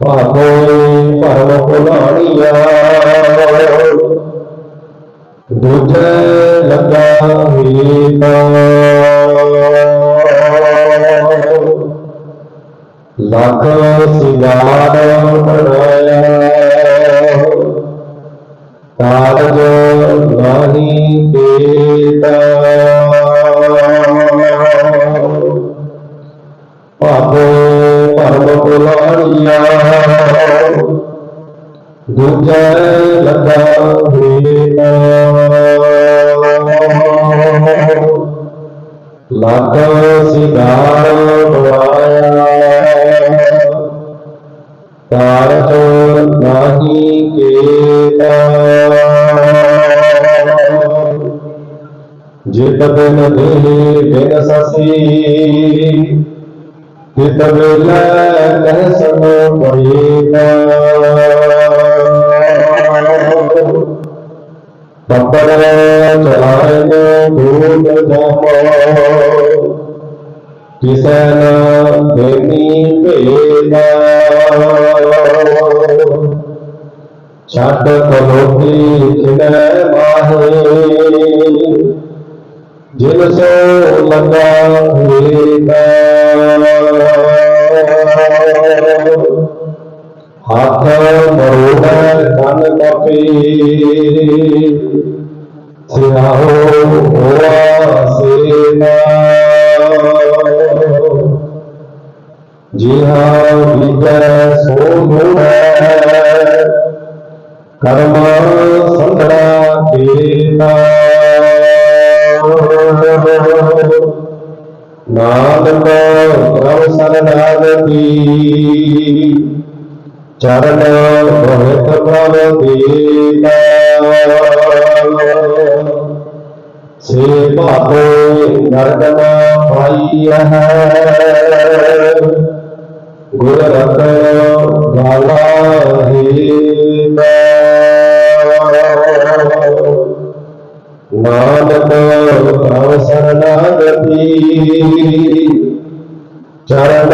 ਭਾਵੇਂ ਭਰਮ ਭੁਲਾਣੀਆਂ ਦੂਜੇ ਲੱਗਾ ਹੀ ਲੱਖ ਸਿਗਾਰ ਬਣਾਇਆ ਕਾਰਜ ਨਾਹੀ ਕੀਤਾ ਭਰਮ ਭੁਲਾਣੀਆਂ ਦੂਜੇ ਲੱਗਾ ਹੋਈਨਾ ਲੱਖ ਸਿਗਾਰ ਬਣਾਇਆ ਕਾਰਜ ਨਾਹੀ ਕੀਤਾ। ਜਿਤ ਬਿਨ ਦੇ ਬਿਨ ਸਸੀ ਤਿਤ ਵੇਲੇ ਕਹਿ ਸਨ ਪਈਨਾ ਬੱਬਰ ਚਲਾਏ ਦੂਤ ਜਾਮੋ ਕਿਸੈ ਨ ਦੇਨੀ ਭੇਦਾ ਛੱਡ ਕਲੋਤੀ ਖਿੜੈ ਮਾਹੇ ਜਿਨ ਸੋ ਲੰਗਾ ਹੋਏਗਾ ਹੱਥ ਮਰੋੜਾ ਕੰਨ ਕਪੀ ਸਿਆਹੋ ਹੋਆ ਸੇਨਾ। ਜੀ ਹਾਂ ਸੋ ਮੋਹੈ ਕਰਮ ਸੰਧੜਾ ਕੀਨਾ ਨਾਨਕ ਪ੍ਰਭ ਸਰਨਾਗਤੀ ਚਰਨ ਬਹੁਤ ਪ੍ਰਭ ਦੀਨਾ ਸੇ ਭਾਪੇ ਨਰਦਨਾ ਪਾਈ ਹੈ ਗੁਰ ਰਤਨ ਗਾਲਾ ਹੀ ਨਾਨਕ ਪ੍ਰਭ ਸਰਨਾਗਤੀ ਚਰਨ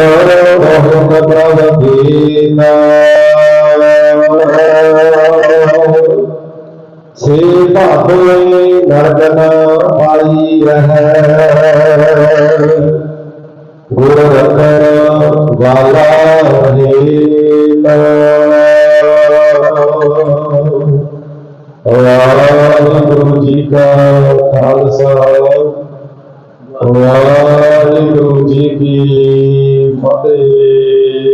ਬਹੁਤ ਪ੍ਰਭ ਦੀਨਾ ਸੇ ਭਾਪੇ ਨਰਦਨਾ ਪਾਈ ਹੈ ਗੁਰ ਰਤਨ ਵਾਲਾ ਹੈ ਵਾਹਿਗੁਰੂ ਜੀ ਕਾ ਖਾਲਸਾ ਵਾਹਿਗੁਰੂ ਜੀ ਕੀ ਫਤਿਹ।